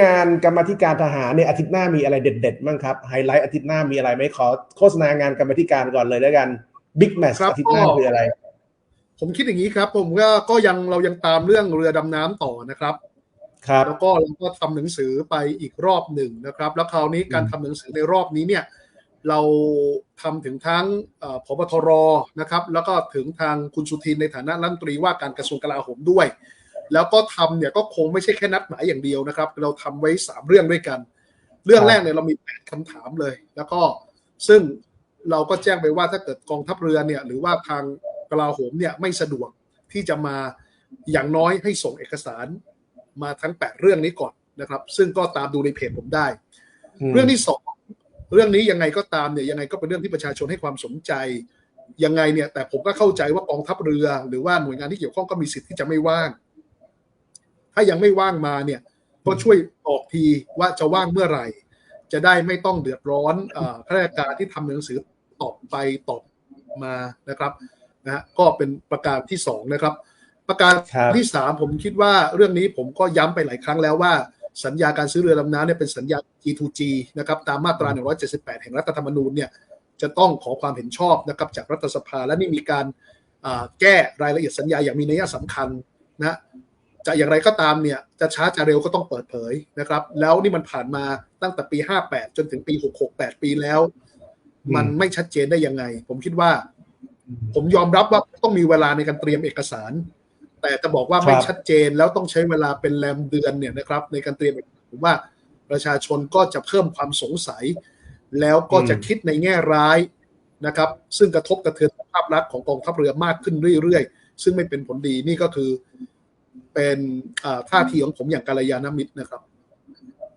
งานกรรมาธิการทหารเนี่ยอาทิตย์หน้ามีอะไรเด็ดๆบ้างครับไฮไลท์อาทิตย์หน้ามีอะไรไหมขอโฆษณางานกรรมาธิการก่อนเลยแล้วกันบิ๊กแมชครับอาทิตย์หน้าก็คืออะไร ผมคิดอย่างนี้ครับ ผมก็ก็ยังเรายังตามเรื่องเรือดำน้ำต่อนะครับครับแล้วก็เราก็ทำหนังสือไปอีกรอบหนึ่งนะครับ แล้วคราวนี้การทำหนังสือในรอบนี้เนี่ยเราทำถึงทั้งเอ่อพบทรนะครับ แล้วก็ถึงทางคุณสุทินในฐานะรัฐมนตรีว่าการกระทรวงกลาโหมด้วย แล้วก็ทำเนี่ยก็คงไม่ใช่แค่นัดหมายอย่างเดียวนะครับ เราทำไว้สามเรื่องด้วยกัน เรื่องแรกเนี่ยเรามีแปดคำถามเลย แล้วก็ซึ่งเราก็แจ้งไปว่าถ้าเกิดกองทัพเรือเนี่ยหรือว่าทางกลาโหมเนี่ยไม่สะดวกที่จะมาอย่างน้อยให้ส่งเอกสารมาทั้งแปดเรื่องนี้ก่อนนะครับ ซึ่งก็ตามดูในเพจผมได้อืมเรื่องที่สองเรื่องนี้ยังไงก็ตามเนี่ยยังไงก็เป็นเรื่องที่ประชาชนให้ความสนใจยังไงเนี่ยแต่ผมก็เข้าใจว่ากองทัพเรือ หรือว่าหน่วยงานที่เกี่ยวข้องก็มีสิทธิ์ที่จะไม่ว่าง ถ้ายังไม่ว่างมาเนี่ยก็ช่วยบอกทีว่าจะว่างเมื่อไหร่ จะได้ไม่ต้องเดือดร้อนข้าราชการที่ทำหนังสือตอบไปตอบมานะครับนะฮะก็เป็นประการที่สองนะครับ ประการรที่สามผมคิดว่าเรื่องนี้ผมก็ย้ำไปหลายครั้งแล้วว่า สัญญาการซื้อเรือดำน้ำเนี่ยเป็นสัญญา G2G นะครับตามมาตรา 178 แห่งรัฐธรรมนูญเนี่ยจะต้องขอความเห็นชอบนะครับจากรัฐสภาและนี่มีการแก้รายละเอียดสัญญาอย่างมีนัยสำคัญนะ จะอย่างไรก็ตามเนี่ยจะช้าจะเร็วก็ต้องเปิดเผยนะครับ แล้วนี่มันผ่านมาตั้งแต่ปี 58 จนถึงปี 66 8 ปีแล้ว มันไม่ชัดเจนได้ยังไง ผมคิดว่า ผมยอมรับว่าต้องมีเวลาในการเตรียมเอกสาร แต่จะบอกว่าไม่ครับชัดเจนแล้วต้องใช้เวลาเป็นแรมเดือนเนี่ยนะครับ ในการเตรียมเอกสารผมว่าประชาชนก็จะเพิ่มความสงสัย แล้วก็จะคิดในแง่ร้ายนะครับ ซึ่งกระทบกระเทือนภาพลักษณ์ของกองทัพเรือมากขึ้นเรื่อยๆ ซึ่งไม่เป็นผลดีนี่ก็คือ เป็นท่าทีของผมอย่างกาลยานมิตรนะครับ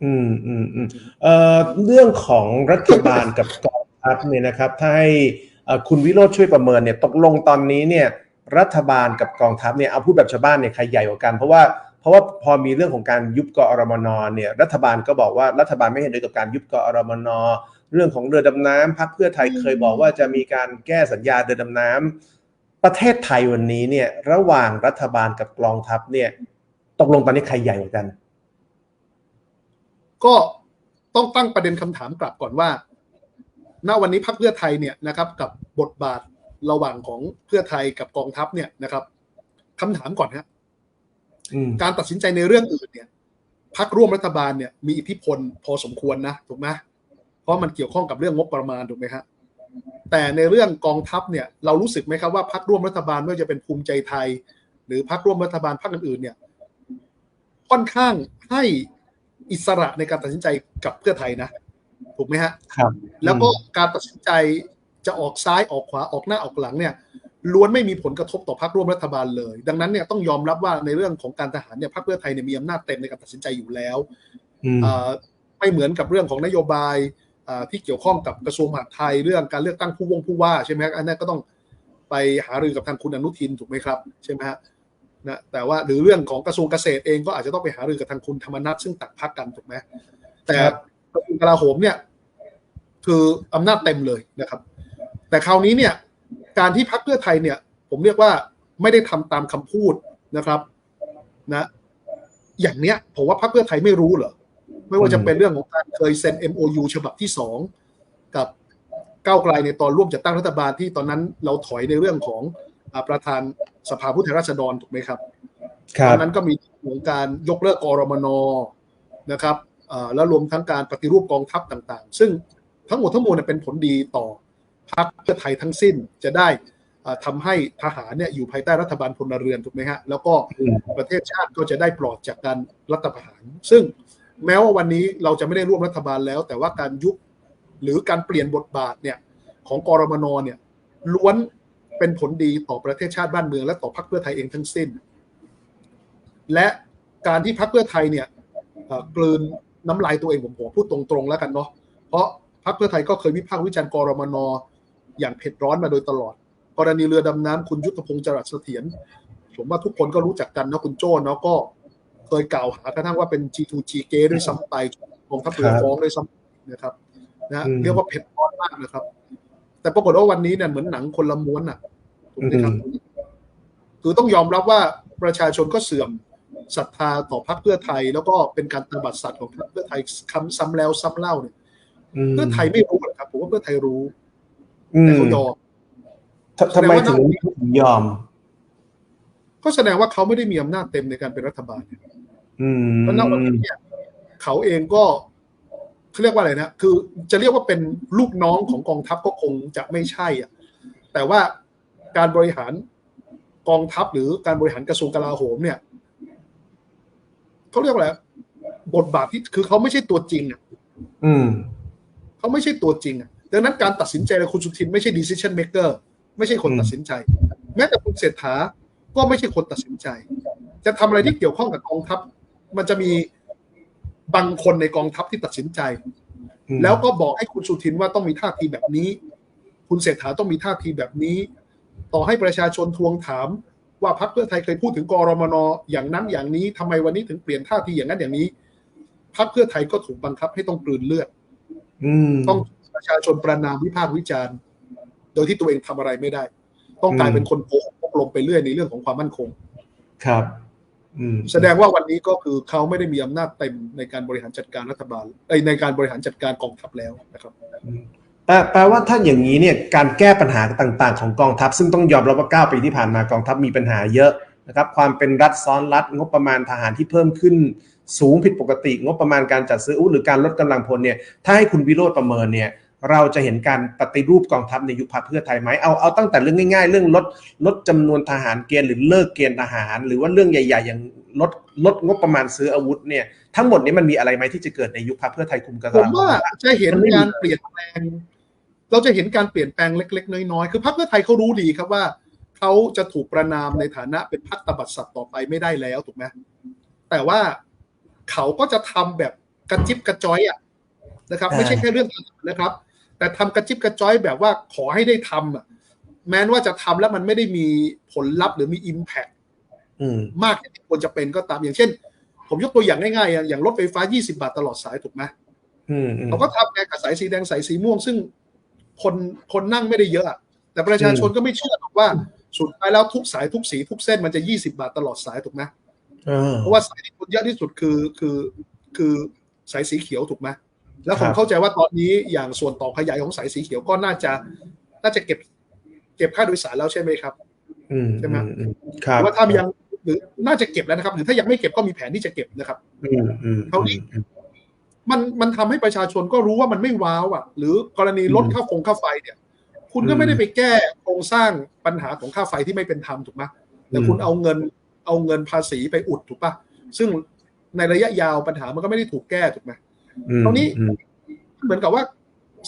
อืมอืมอืมเอ่อเรื่องของรัฐบาลกับกองทัพเนี่ยนะครับถ้าให้คุณวิโรธช่วยประเมินเนี่ยตกลงตอนนี้เนี่ย รัฐบาลกับกองทัพเนี่ยเอาพูดแบบชาวบ้านเนี่ยใครใหญ่กว่ากัน เพราะว่าเพราะว่าพอมีเรื่องของการยุบกอรมนเนี่ยรัฐบาลก็บอกว่ารัฐบาลไม่เห็นด้วยกับการยุบกอรมนเรื่องของเรือดำน้ำพรรคเพื่อไทยเคยบอกว่าจะมีการแก้สัญญาเรือดำน้ำ ประเทศไทยวันนี้เนี่ย ระหว่างรัฐบาลกับกองทัพเนี่ย ตกลงตอนนี้ใครใหญ่กว่ากัน ก็ต้องตั้งประเด็นคำถามกลับก่อนว่า ณวันนี้พรรคเพื่อไทยเนี่ยนะครับ กับบทบาทระหว่างของเพื่อไทยกับกองทัพเนี่ยนะครับคำถามก่อนฮะอืมการตัดสินใจในเรื่องอื่นเนี่ยพรรคร่วมรัฐบาลเนี่ยมีอิทธิพลพอสมควรนะถูกไหมเพราะมันเกี่ยวข้องกับเรื่องงบประมาณถูกไหมฮะ แต่ในเรื่องกองทัพเนี่ยเรารู้สึกไหมครับว่าพรรคร่วมรัฐบาลไม่ว่าจะเป็นภูมิใจไทย หรือพรรคร่วมรัฐบาลพรรคอื่นๆเนี่ยค่อนข้างให้อิสระในการตัดสินใจกับเพื่อไทยนะ ถูกไหมฮะครับ แล้วก็การตัดสินใจจะออกซ้ายออกขวาออกหน้าออกหลังเนี่ยล้วนไม่มีผลกระทบต่อพรรคร่วมรัฐบาลเลย ดังนั้นเนี่ยต้องยอมรับว่าในเรื่องของการทหารเนี่ยพรรคเพื่อไทยเนี่ยมีอำนาจเต็มในการตัดสินใจอยู่แล้วอืมอ่าไม่เหมือนกับเรื่องของนโยบายอ่า ที่เกี่ยวข้องกับกระทรวงมหาดไทยเรื่องการเลือกตั้งผู้วงผู้ว่าใช่ไหมอันนั้นก็ต้องไปหารือกับทางคุณอนุทินถูกไหมครับใช่ไหมฮะนะแต่ว่าหรือเรื่องของกระทรวงเกษตรเองก็อาจจะต้องไปหารือกับทางคุณธรรมนัฐซึ่งตัดพักกันถูกไหมแต่กระทรวงกลาโหมเนี่ย คืออำนาจเต็มเลยนะครับ แต่คราวนี้เนี่ย การที่พรรคเพื่อไทยเนี่ย ผมเรียกว่าไม่ได้ทำตามคำพูดนะครับ นะ อย่างเนี้ย ผมว่าพรรคเพื่อไทยไม่รู้เหรอ ไม่ว่าจะเป็นเรื่องของการเคยเซ็น MOU ฉบับที่สองกับก้าวไกลในตอนร่วมจัดตั้งรัฐบาลที่ตอนนั้นเราถอยในเรื่องของอาประธานสภาผู้แทนราษฎรถูกไหมครับครัตอบนนั้นก็มีเรื่องการยกเลิกกรมนนะครับเอ่อแล้วรวมทั้งการปฏิรูปกองทัพต่างๆ ซึ่งทั้งหมดทั้งมวลเนยเป็นผลดีต่อพรรคเพื่อไทยทั้งสิ้นจะได้เอ่อทำให้ทหารเนี่ยอยู่ภายใต้รัฐบาลพลเรือนถูกไหมฮะแล้วก็อืมประเทศชาติก็จะได้ปลอดจากการรัฐประหาร ซึ่ง แม้ว่าวันนี้เราจะไม่ได้ร่วมรัฐบาลแล้ว แต่ว่าการยุบหรือการเปลี่ยนบทบาทเนี่ยของกรมนเนี่ยล้วนเป็นผลดีต่อประเทศชาติบ้านเมืองและต่อพรรคเพื่อไทยเองทั้งสิ้น และการที่พรรคเพื่อไทยเนี่ยกลืนน้ำลายตัวเองผมผมพูดตรงๆแล้วกันเนาะเพราะพรรคเพื่อไทยก็เคยวิพากษ์วิจารณ์กรมนอย่างเผ็ดร้อนมาโดยตลอด กรณีเรือดำน้ำคุณยุทธพงศ์จรัสเสถียรผมว่าทุกคนก็รู้จักกันนะคุณโจ้เนาะก็ เคยกล่าวหากระทั่งว่าเป็น G2G เกด้วยซ้ำไปกองทัพเรือครับฟ้องด้วยซ้ำนะครับนะอืมเรียกว่าเผ็ดร้อนมากนะครับ แต่ปรากฏว่าวันนี้เนี่ยเหมือนหนังคนละม้วนอะถูกไหมครับคือต้องยอมรับว่าประชาชนก็เสื่อมศรัทธาต่อพรรคเพื่อไทย แล้วก็เป็นการตบัดสัตว์ของพรรคเพื่อไทยคำซ้ำแล้วซ้ำเล่าเนี่ยอืมเพื่อไทยไม่รู้หรอกครับผมว่าเพื่อไทยรู้อืแต่มเขายอมททำไมถึงถึงยอม ก็แสดงว่าเขาไม่ได้มีอำนาจเต็มในการเป็นรัฐบาลอืม เพราะณวันนี้เนี่ยเขาเองก็เขาเรียกว่าอะไรนะคือจะเรียกว่าเป็นลูกน้องของกองทัพก็คงจะไม่ใช่อะแต่ว่าการบริหารกองทัพหรือการบริหารกระทรวงกลาโหมเนี่ยเขาเรียกว่าอะไรบทบาทที่คือเขาไม่ใช่ตัวจริงอะอืมเขาไม่ใช่ตัวจริงอะดังนั้นการตัดสินใจของคุณสุทินไม่ใช่ decision maker ไม่ใช่คนอืมตัดสินใจ แม้แต่คุณเศรษฐาก็ไม่ใช่คนตัดสินใจ จะทำอะไรที่เกี่ยวข้องกับกองทัพ มันจะมีบางคนในกองทัพที่ตัดสินใจอืมแล้วก็บอกให้คุณสุทินว่าต้องมีท่าทีแบบนี้ คุณเศรษฐาต้องมีท่าทีแบบนี้ ต่อให้ประชาชนทวงถาม ว่าพรรคเพื่อไทยเคยพูดถึงกรมนอย่างนั้นอย่างนี้ทำไมวันนี้ถึงเปลี่ยนท่าทีอย่างนั้นอย่างนี้พรรคเพื่อไทยก็ถูกบังคับให้ต้องกลืนเลือดอืมต้องประชาชนประนามวิพากษ์วิจารณ์ โดยที่ตัวเองทำอะไรไม่ได้ ต้องกลายเป็นคนโกหกพกลมไปเรื่อยในเรื่องของความมั่นคง ครับอืม แสดงว่าวันนี้ก็คือเขาไม่ได้มีอำนาจเต็มในการบริหารจัดการรัฐบาลเอ้ยในการบริหารจัดการกองทัพแล้วนะครับแต่แปลว่าถ้าอย่างนี้เนี่ยการแก้ปัญหาต่าง ๆ ของกองทัพ ซึ่งต้องยอมรับว่า 9 ปีที่ผ่านมากองทัพมีปัญหาเยอะนะครับความเป็นรัฐซ้อนรัฐงบประมาณทหารที่เพิ่มขึ้น สูงผิดปกติ งบประมาณการจัดซื้ออาวุธหรือการลดกำลังพลเนี่ยถ้าให้คุณวิโรธประเมินเนี่ย เราจะเห็นการปฏิรูปกองทัพในยุคพรรคเพื่อไทยไหมเอาเอาตั้งแต่เรื่องง่าย ๆ เรื่องลดลดจำนวนทหารเกณฑ์หรือเลิกเกณฑ์ทหาร หรือว่าเรื่องใหญ่ ๆ อย่างลดลดงบประมาณซื้ออาวุธเนี่ยทั้งหมดนี้มันมีอะไรไหมที่จะเกิดในยุคพรรคเพื่อไทยคุมกระทรวมว่าจะเห็นการเปลี่ยนแปลง เราจะเห็นการเปลี่ยนแปลงเล็ก ๆ น้อยๆคือพรรคเพื่อไทยเขารู้ดีครับว่าเขาจะถูกประนามในฐานะเป็นพรรคตบัดสัตว์ต่อไปไม่ได้แล้วถูกไหมแต่ว่าเขาก็จะทำแบบกระจิบกระจ้อยอะนะครับ ไม่ใช่แค่เรื่องทหารนะครับ แต่ทำกระจิบกระจ้อยแบบว่าขอให้ได้ทำอะ แม้ว่าจะทำแล้วมันไม่ได้มีผลลัพธ์หรือมี Impact อืมมากที่ควรจะเป็นก็ตามอย่างเช่น ผมยกตัวอย่างง่ายๆ อย่างอย่างรถไฟฟ้า 20 บาทตลอดสายถูกไหมอืมอืมเขาก็ทำไงกับสายสีแดงสายสีม่วง ซึ่งคนคนนั่งไม่ได้เยอะอะแต่ประชาชนก็ไม่เชื่อหรอกว่าสุดท้ายแล้วทุกสายทุกสีทุกเส้นมันจะ 20 บาทตลอดสายถูกไหมเออเพราะว่าสายที่คนเยอะที่สุดคือคือคือสายสีเขียวถูกไหม แล้วผมครับเข้าใจว่าตอนนี้อย่างส่วนต่อขยายของสายสีเขียวก็น่าจะ น่าจะเก็บ เก็บค่าโดยสารแล้วใช่ไหมครับอืมใช่ไหมอือืมคหรับรือว่าถ้ายังหรือน่าจะเก็บแล้วนะครับ หรือถ้ายังไม่เก็บก็มีแผนที่จะเก็บนะครับอืมอืมเท่านี้มันมันทำให้ประชาชนก็รู้ว่ามันไม่ว้าวอะ หรือกรณีลดค่าฟงค่าไฟเนี่ย คุณก็ไม่ได้ไปแก้โครงสร้างปัญหาของค่าไฟที่ไม่เป็นธรรมถูกไหมแต่คุณเอาเงินเอาเงินภาษีไปอุดถูกปะซึ่งในระยะยาวปัญหามันก็ไม่ได้ถูกแก้ถูกไหมอืม ตรงนี้อืมเหมือนกับว่า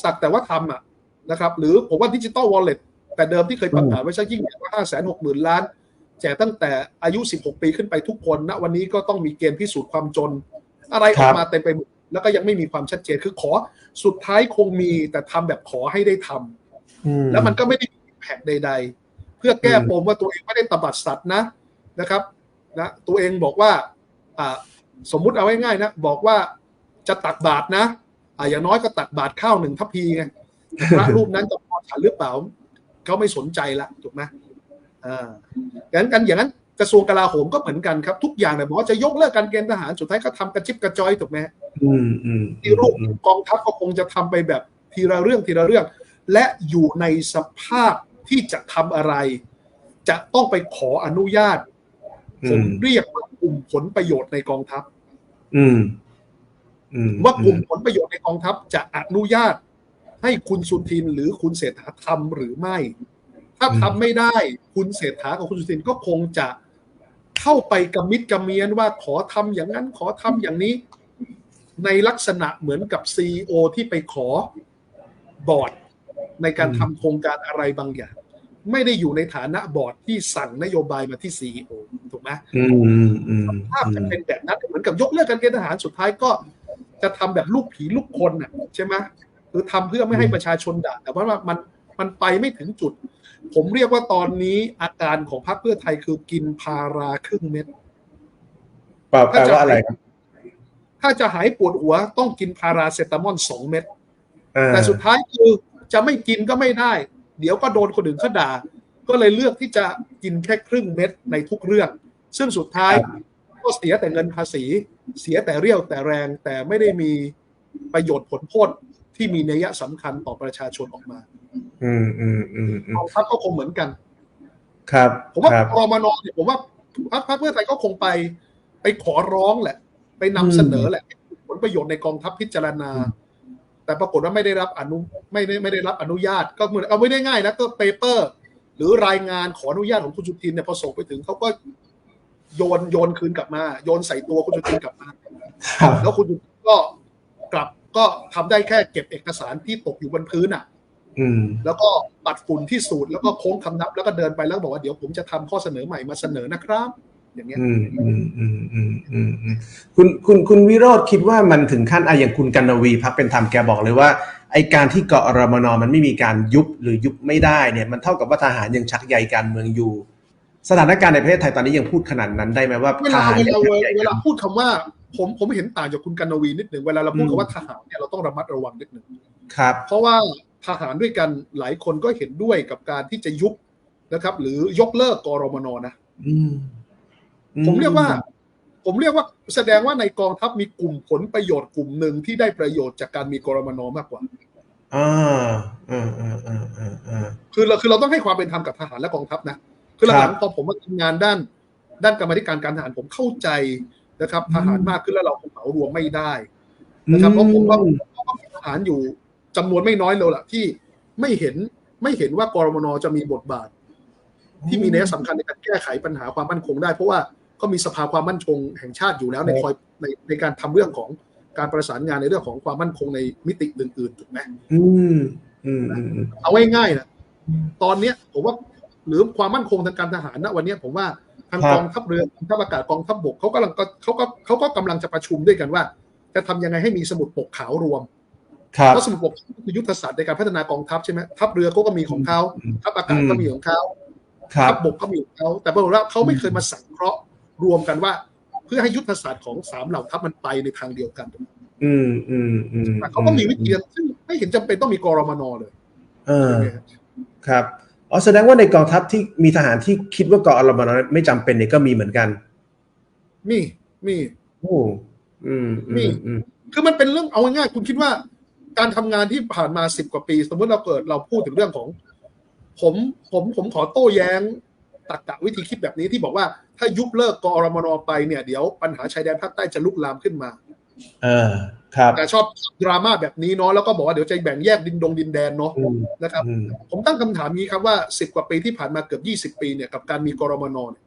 สักแต่ว่าทำอะนะครับ หรือผมว่าดิจิตอลวอลเล็ตแต่เดิมที่เคยประกาศไว้สักยิ่งใหญ่ว่าห้าแสนหกหมื่นล้านแจกตั้งแต่อายุ 16 ปีขึ้นไปทุกคนณวันนี้ก็ต้องมีเกณฑ์พิสูจน์ความจน อะไรออกมาเต็มไปหมดแล้วก็ยังไม่มีความชัดเจนคือขอสุดท้ายคงมีแต่ทำแบบขอให้ได้ทำอืแล้วมันก็ไม่ได้มีแผกใด ๆ เพื่อแก้ปมว่าตัวเองไม่ได้ตบัดสัตว์นะนะครับนะตัวเองบอกว่าอ่าสมมุติเอาง่ายๆนะบอกว่า จะตักบาตรนะอ่าอย่างน้อยก็ตักบาตรข้าวหนึ่งทัพพีไงแต่พระรูปนั้นจะพอฉันหรือเปล่าเขาไม่สนใจละถูกไหมอ่าอย่างนั้นกันอย่างนั้นกระทรวงกลาโหมก็เหมือนกันครับ ทุกอย่างเนี่ยบอกว่าจะยกเลิกการเกณฑ์ทหารสุดท้ายก็ทำกระจิบกระจอยถูกไหมอืมอืมที่รูปกองทัพก็คงจะทำไปแบบทีละเรื่องทีละเรื่อง และอยู่ในสภาพที่จะทำอะไร จะต้องไปขออนุญาตผมเรียกว่ากลุ่มผลประโยชน์ในกองทัพ อืมอืม ว่ากลุ่มผลประโยชน์ในกองทัพจะอนุญาตให้คุณสุทินหรือคุณเศรษฐาทำหรือไม่ ถ้าทำไม่ได้คุณเศรษฐากับคุณสุทินก็คงจะเข้าไปกำมิดกำเมียนว่าขอทำอย่างนั้นขอทำอย่างนี้ ในลักษณะเหมือนกับซีอที่ไปขอบอร์ดในการทำโครงการอะไรบางอย่าง ไม่ได้อยู่ในฐานะบอร์ดที่สั่งนโยบายมาที่ซีอถูกไหมอืมอืมอืมภาพจะเป็นแบบนั้นเหมือนกับยกเลิกการเกณฑ์ทหารสุดท้ายก็ จะทำแบบลูกผีลูกคนน่ะใช่ไหมคือทำเพื่อไม่ให้ประชาชนด่าแต่ว่ามันมันไปไม่ถึงจุด ผมเรียกว่าตอนนี้อาการของพรรคเพื่อไทยคือกินพาราครึ่งเม็ดแปลแปลว่าอะไรครับถ้าจะหายปวดหัวต้องกินพาราเซตามอลสองเม็ดอ่าแต่สุดท้ายคือจะไม่กินก็ไม่ได้ เดี๋ยวก็โดนคนอื่นเขาด่า ก็เลยเลือกที่จะกินแค่ครึ่งเม็ดในทุกเรื่อง ซึ่งสุดท้าย ก็เสียแต่เงินภาษี เสียแต่เรี่ยวแต่แรงแต่ไม่ได้มีประโยชน์ผลโทษที่มีนัยสำคัญต่อประชาชนออกมา อืมอืมอืมอืกมองทัพก็คงเหมือนกัน ครับ ผมว่าครับกรมนเนี่ยผมว่าพรรคพรรคเพื่อไทยก็คงไป ไปขอร้องแหละ ไปนำเสนอแหละ ผลประโยชน์ในกองทัพพิจารณา แต่ปรากฏว่าไม่ได้รับอนุไม่ได้ไม่ได้รับอนุญาตก็เหมือนเอาไม่ได้ง่ายนะก็เปเปอร์ หรือรายงานขออนุญาตของคุณจุทินเนี่ยพอส่งไปถึงเขาก็ โยนโยนคืนกลับมา โยนใส่ตัวคุณจุทินกลับมาครับแล้วคุณจุทินก็กลับก็ทำได้แค่เก็บเอกสารที่ตกอยู่บนพื้นอะอืมแล้วก็ปัดฝุ่นที่สูตรแล้วก็โค้งคำนับ แล้วก็เดินไปแล้วบอกว่าเดี๋ยวผมจะทำข้อเสนอใหม่มาเสนอนะครับ อย่างเงี้ยอืมอืมอืมอืมอืมอืมคุณคุณคุณวิโรธคิดว่ามันถึงขั้นอะอย่างคุณกันนวีพักเป็นธรรมแกบอกเลยว่าไอการที่เกาะรมนมันไม่มีการยุบหรือยุบไม่ได้เนี่ย มันเท่ากับว่าทหารยังชักใยการเมืองอยู่ สถานการณ์ในประเทศไทยตอนนี้ยังพูดขนาดนั้นได้ไหมว่าเวทลาหารเวยังลาชักใยเวการลาพูดคำว่า ผมผมเห็นต่างจากคุณกันนวีนิดหนึ่งเวลาเราพูดอืมคำว่าทหารเนี่ยเราต้องระมัดระวังนิดหนึ่งครับ เพราะว่าทหารด้วยกันหลายคนก็เห็นด้วยกับการที่จะยุบนะครับ หรือยกเลิกกรมนนะอืมอืผมเรียกว่า ผมเรียกว่าแสดงว่าในกองทัพมีกลุ่มผลประโยชน์กลุ่มหนึ่งที่ได้ประโยชน์จากการมีกรมนมากกว่าอ่าอ่าอ่าอ่าอ่าอ่าคือเราคือเราต้องให้ความเป็นธรรมกับทหารและกองทัพนะ คือหครัลับงๆพอผมมาทำงานด้าน ด้านกรรมาธิการการทหารผมเข้าใจนะครับอืมทหารมากขึ้นแล้วเราคงเหมารวมไม่ได้นะครับเพราะผมว่าทหารอยู่จำนวนไม่น้อยเลยล่ะที่ไม่เห็นไม่เห็นว่ากรมนจะมีบทบาท ที่มีนัยสำคัญในการแก้ไขปัญหาความมั่นคงได้ เพราะว่าก็มีสภาความมั่นคงแห่งชาติอยู่แล้วในคอยในในการทำเรื่องของการประสานงานในเรื่องของความมั่นคงในมิติอื่นๆถูกไหมอืมอืมอืมอืมเอาง่ายๆนะตอนเนี้ยผมว่า หรือความมั่นคงทางการทหารณวันเนี้ยผมว่าทางกองทัพเรือกองทัพอากาศกองทัพบกเขากำลังก็เขาก็เขาก็กำลังจะประชุมด้วยกันว่า จะทำยังไงให้มีสมุดปกขาวรวมครับเพราะสมุดปกคือยุทธศาสตร์ในการพัฒนากองทัพใช่ไหมทัพเรือเขาก็มีของเขาอืมทัพอากาศก็มีของเขาครัทับพบกก็มีของเขาแต่ปรากฏว่าเขาไม่เคยมาสังเคราะห์รวมกันว่า เพื่อให้ยุทธศาสตร์ของสามเหล่าทัพมันไปในทางเดียวกันอืมอืมอืมแต่เขาก็มีวิธีซึ่งไม่เห็นจำเป็นต้องมีกรมนเลยเออใช่ไหมครับครับ อ๋อแสดงว่าในกองทัพที่มีทหารที่คิดว่าเกาะอรมนไม่จำเป็นเนี่ยก็มีเหมือนกัน มีมีโอ้อืมอืมีมอืมคือมันเป็นเรื่องเอาง่ายๆคุณคิดว่า การทำงานที่ผ่านมาสิบกว่าปี สมมติเราเกิดเราพูดถึงเรื่องของ ผมผมผมขอโต้แย้งตักกะวิธีคิดแบบนี้ที่บอกว่าถ้ายุบเลิกกอรมนไปเนี่ยเดี๋ยวปัญหาชายแดนภาคใต้จะลุกลามขึ้นมา เออครับ แต่ชอบดราม่าแบบนี้เนาะแล้วก็บอกว่าเดี๋ยวจะแบ่งแยกดินดงดินแดนเนาะอืมนะครับอืมผมตั้งคำถามนี้ครับว่าสิบกว่าปีที่ผ่านมาเกือบยี่สิบปีเนี่ยกับการมีกรมนเนี่ย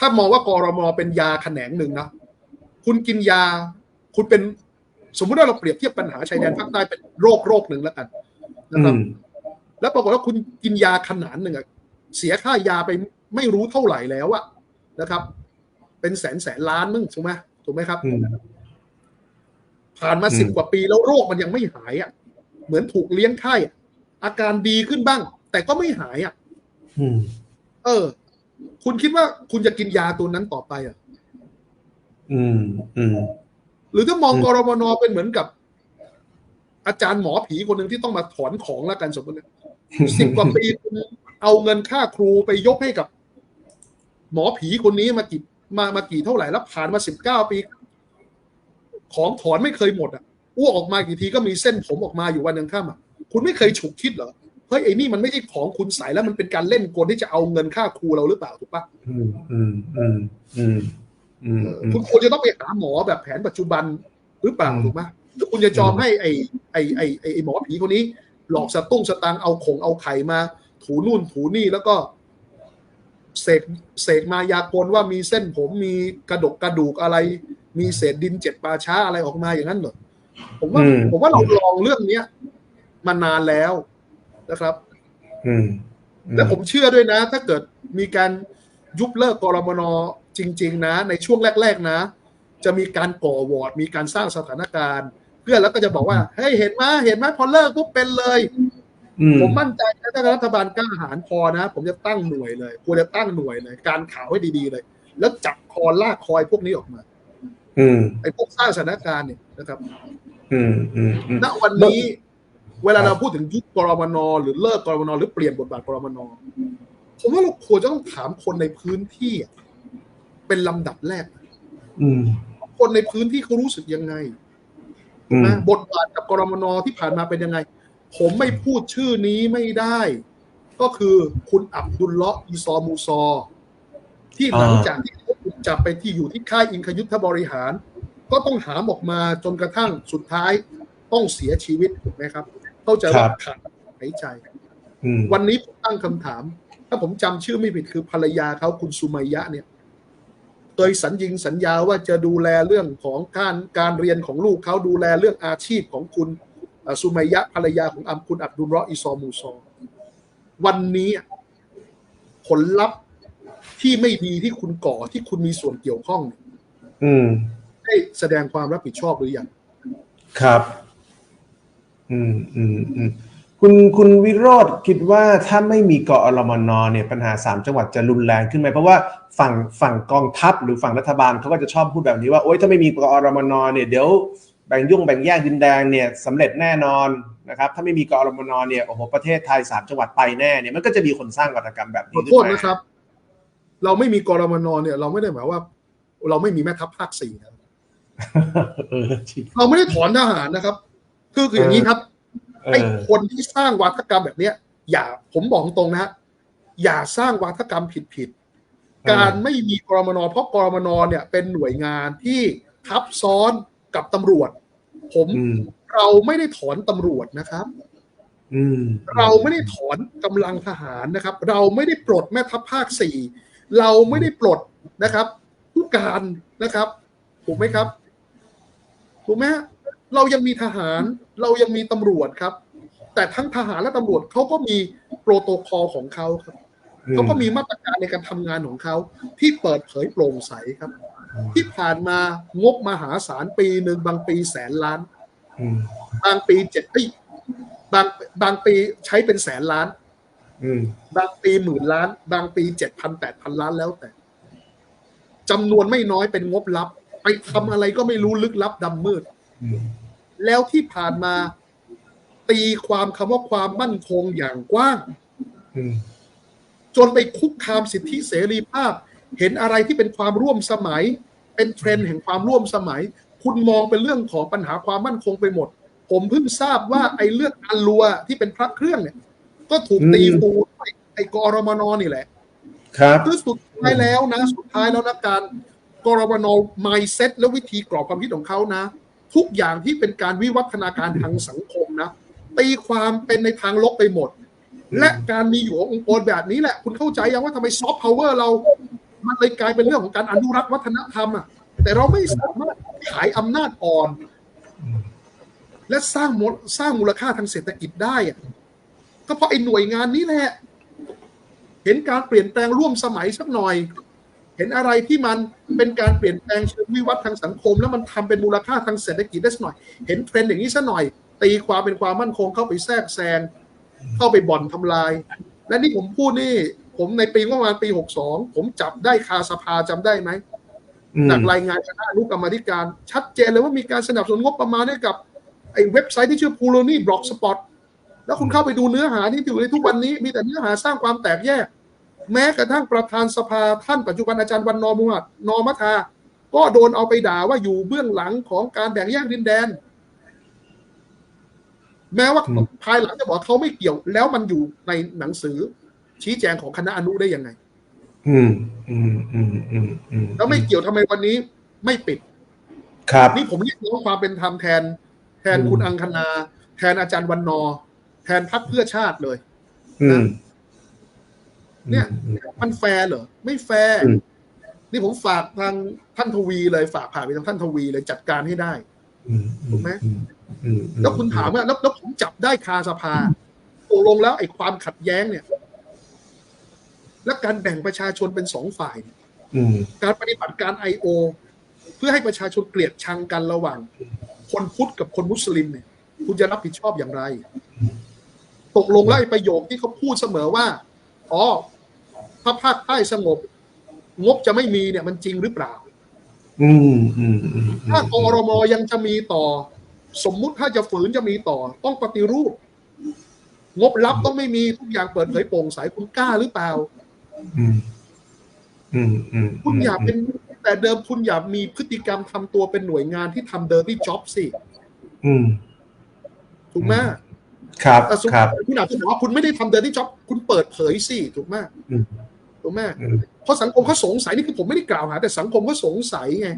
ถ้ามองว่ากรมนเป็นยาแขนงหนึ่งนะคุณกินยา คุณเป็นสมมุติว่าเราเปรียบเทียบปัญหาชายแดนภาคใต้เป็นโรคโรคหนึ่งแล้วกันนะอืครับมแล้วปรากฏว่าคุณกินยาขนาดหนึ่งอะเสียค่ายาไปไม่รู้เท่าไหร่แล้วอะนะครับ เป็นแสนแสนล้านมึงถูกไหมถูกไหมครับอืม ผ่านมาอืมสิบกว่าปีแล้วโรคมันยังไม่หายอะเหมือนถูกเลี้ยงไข้อะอาการดีขึ้นบ้าง แต่ก็ไม่หายอะอืมเออ คุณคิดว่าคุณจะกินยาตัวนั้นต่อไปอะอืมอืมหรือถ้ามองอืมกรมนเป็นเหมือนกับ อาจารย์หมอผีคนหนึ่งที่ต้องมาถอนของแล้วกันสมมตินะสิบกว่าปีคุณเอาเงินค่าครูไปยกให้กับ หมอผีคนนี้มากี่มามากี่เท่าไหร่แล้วผ่านมาสิบเก้าปี ของถอนไม่เคยหมดอะอ้วกออกมากี่ทีก็มีเส้นผมออกมาอยู่วันหนึ่งข้ามอะคุณไม่เคยฉุกคิดเหรอเฮ้ยไอ้นี่มันไม่ใช่ของคุณใส่แล้วมันเป็นการเล่นกลที่จะเอาเงินค่าครูเราหรือเปล่าถูกปะอืมอืมอืมอืมคุณควรจะต้องไปหาหมอแบบแผนปัจจุบันหรือเปล่าถูกไหมหรือคุณจะจอมให้ไอ้ไอ้ไอ้ไอ้ไอ้หมอผีคนนี้ หลอกสตุ้งสตังเอาขงเอาไข่มา ถูนู่นถูนี่แล้วก็เสกเสกมายากลว่ามีเส้นผมมีกระดกกระดูกอะไร มีเศษดินเจ็ดป่าช้าอะไรออกมาอย่างนั้นเหรอผมว่าอืมผมว่าเราลองเรื่องเนี้ยมานานแล้วนะครับ อืมและผมเชื่อด้วยนะ ถ้าเกิดมีการยุบเลิกกรมนจริง ๆ นะ ในช่วงแรก ๆ นะ จะมีการก่อวอร์ดมีการสร้างสถานการณ์ เพื่อแล้วก็จะบอกว่าเฮ้ยเห็นไหมเห็นไหมพอเลิกปุ๊บเป็นเลยอืมผมมั่นใจนะถ้ารัฐบาลกล้าหาญพอนะ ผมจะตั้งหน่วยเลยควรจะตั้งหน่วยเลย การข่าวให้ดีๆเลย แล้วจับคอลากคอยพวกนี้ออกมาอืม ไอ้พวกสร้างสถานการณ์เนี่ยนะครับอืมอืมอืมณวันนี้ เวลาเราพูดถึงยุบกรมนหรือเลิกกรมนหรือเปลี่ยนบทบาทกรมนผมว่าเราควรจะต้องถามคนในพื้นที่อะเป็นลำดับแรกอืมคนในพื้นที่เขารู้สึกยังไงอืมนะบทบาทกับกรมนที่ผ่านมาเป็นยังไง ผมไม่พูดชื่อนี้ไม่ได้ ก็คือคุณอับดุลเลาะห์อีซอมูซอ ที่หลังจากที่เขาถูก จับไปที่อยู่ที่ค่ายอิงคยุทธบริหาร ก็ต้องหามออกมาจนกระทั่งสุดท้ายต้องเสียชีวิตถูกไหมครับ เข้าใจว่าขาดหายใจอืมวันนี้ผมตั้งคำถาม ถ้าผมจำชื่อไม่ผิดคือภรรยาเขาคุณสุมัยยะเนี่ยเคยสัญญิงสัญญาว่าจะดูแลเรื่องของการการเรียนของลูกเขาดูแลเรื่องอาชีพของคุณเอ่อสุมัยยะภรรยาของอัมคุณอับดุลเราะห์อิซอมูซอวันนี้ผลลัพธ์ ที่ไม่ดีที่คุณก่อที่คุณมีส่วนเกี่ยวข้องเนี่ยอืม ได้แสดงความรับผิดชอบหรือยังครับ อืมอืมอืมคุณคุณวิโรธคิดว่าถ้าไม่มีกอรมนเนี่ยปัญหาสามจังหวัดจะรุนแรงขึ้นไหมเพราะว่าฝั่งฝั่งกองทัพหรือฝั่งรัฐบาลเขาก็จะชอบพูดแบบนี้ว่าโอ๊ยถ้าไม่มีกอรมนเนี่ยเดี๋ยวแบ่งยุ่งแบ่งแยกดินแดงเนี่ยสำเร็จแน่นอนนะครับ ถ้าไม่มีกอรมนเนี่ยโอ้โหประเทศไทยสามจังหวัดไปแน่เนี่ยมันก็จะมีคนสร้างวัฒกรรมแบบขนี้อขึ้โทษนมานะครับ เราไม่มีกรมนเนี่ยเราไม่ได้หมายว่า เราไม่มีแม่ทัพภาคสี่นะครับเออจริงเราไม่ได้ถอนทหารนะครับ คือคืออย่างนี้ครับเอไอ้อคนที่สร้างวาทกรรมแบบเนี้ย อย่าผมบอกตรงนะฮะอย่าสร้างวาทกรรมผิดผิดๆการไม่มีกรมนเพราะกรมนเนี่ย เป็นหน่วยงานที่ทับซ้อนกับตำรวจ ผมอืมเราไม่ได้ถอนตำรวจนะครับอืมเราไม่ได้ถอนกำลังทหารนะครับ เราไม่ได้ปลดแม่ทัพภาคสี่ เราไม่ได้ปลดนะครับผู้การนะครับถูกไหมครับถูกไหมฮะเรายังมีทหาร เรายังมีตำรวจครับ แต่ทั้งทหารและตำรวจเขาก็มีโปรโตคอลของเขาครับเขาก็มีมาตรการในการทำงานของเขาที่เปิดเผยโปร่งใสครับ ที่ผ่านมางบมหาศาลปีหนึ่งบางปีแสนล้านอืมบางปีเจ็ดเอ้ยบางบางปีใช้เป็นแสนล้านอืม บางปีหมื่นล้าน บางปีเจ็ดพันแปดพันล้านแล้วแต่จำนวนไม่น้อยเป็นงบลับ ไปทำอะไรก็ไม่รู้ลึกลับดำมืดอืมแล้วที่ผ่านมาตีความคำว่าความมั่นคงอย่างกว้างอืมจนไปคุกคามสิทธิเสรีภาพ เห็นอะไรที่เป็นความร่วมสมัย เป็นเทรนด์แห่งความร่วมสมัย คุณมองเป็นเรื่องของปัญหาความมั่นคงไปหมด ผมเพิ่งทราบว่าไอ้เรื่องอัลลัวที่เป็นพระเครื่องเนี่ย ก็ถูกตีฟูด้วยไอ้กอรมนนี่แหละ ครับคือสุดท้ายแล้วนะ สุดท้ายแล้วนะการกรมน mindset และวิธีกรอบความคิดของเขานะ ทุกอย่างที่เป็นการวิวัฒนาการทางสังคมนะตีความเป็นในทางลบไปหมด และการมีอยู่ขององค์กรแบบนี้แหละ คุณเข้าใจยังว่าทำไมซอฟต์พาวเวอร์เรา มันเลยกลายเป็นเรื่องของการอนุรักษ์วัฒนธรรมอะแต่เราไม่สามารถขายอำนาจอ่อน และสร้างมูลสร้างมูลค่าทางเศรษฐกิจได้อะ ก็เพราะไอ้หน่วยงานนี้แหละ เห็นการเปลี่ยนแปลงร่วมสมัยสักหน่อย เห็นอะไรที่มันเป็นการเปลี่ยนแปลงเชิงวิวัฒน์ทางสังคม แล้วมันทำเป็นมูลค่าทางเศรษฐกิจได้สักหน่อย เห็นเทรนด์อย่างนี้สักหน่อย ตีความเป็นความมั่นคงเข้าไปแทรกแซงเข้าไปบ่อนทำลาย และนี่ผมพูดนี่ ผมในปีประมาณปีหกสองผมจับได้คาสภาจำได้ไหมอืมจากรายงานคณะอนุกรรมาธิการ ชัดเจนเลยว่ามีการสนับสนุนงบประมาณให้กับไอ้เว็บไซต์ที่ชื่อ p o l o n y Blog Spot แล้วคุณเข้าไปดูเนื้อหาที่อยู่ในทุกวันนี้ มีแต่เนื้อหาสร้างความแตกแยก แม้กระทั่งประธานสภาท่านปัจจุบันอาจารย์วันนอมุฮัดนอมัทา ก็โดนเอาไปด่าว่าอยู่เบื้องหลังของการแบ่งแยกดินแดน แม้ว่าภายหลังจะบอกเขาไม่เกี่ยว แล้วมันอยู่ในหนังสือ ชี้แจงของคณะอนุได้ยังไง อืมอืมอืมอืมอืมแล้วไม่เกี่ยวทำไมวันนี้ไม่ปิด ครับ นี่ผมเรียกร้องความเป็นธรรมแทน แทนอืมคุณอังคณา แทนอาจารย์วันนอ แทนพรรคเพื่อชาติเลยอืมเนี่ยอืมมันแฟร์เหรอ ไม่แฟร์อืมนี่ผมฝากทางท่านทวีเลยฝากผ่านไปทางท่านทวีเลยจัดการให้ได้อืมถูกไหมอือืมแล้วคุณถามว่าแล้วแล้วผมจับได้คาสภาตกลงแล้วไอ้ความขัดแย้งเนี่ย และการแบ่งประชาชนเป็นสองฝ่ายเนี่ยอืมการปฏิบัติการ I.O. เพื่อให้ประชาชนเกลียดชังกันระหว่าง คนพุทธกับคนมุสลิมเนี่ย คุณจะรับผิดชอบอย่างไร ตกลงแล้วไอ้ประโยคที่เขาพูดเสมอว่า อ๋อ ถ้าภาคใต้สงบ งบจะไม่มีเนี่ยมันจริงหรือเปล่าอืมอืมอืมถ้ากรมยังจะมีต่อ สมมุติถ้าจะฝืนจะมีต่อ ต้องปฏิรูป งบลับต้องไม่มีทุกอย่างเปิดเผยโปร่งใสคุณกล้าหรือเปล่า อืมอืมอืมคุณอย่าเป็นแต่เดิมคุณอย่ามีพฤติกรรมทำตัวเป็นหน่วยงานที่ทำเดอร์ตี้จ็อบสิ อืมถูกไหม ครับแต่สมมครับติคุณอาจจะบอกว่าคุณไม่ได้ทำเดอร์ตี้จ็อบคุณเปิดเผยสิถูกไหมอืมถูกไหมอืมเพราะสังคมเขาสงสัยนี่คือผมไม่ได้กล่าวหาแต่สังคมเขาสงสัยไง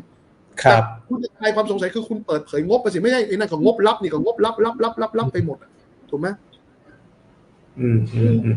ครับแต่คุณจะคลายความสงสัยคือคุณเปิดเผยงบไปสิไม่ใช่ไอ้นั่นก็งบลับนี่ก็งบลับลับลับลับลับไปหมดอะถูกไหมอืมอืมอืม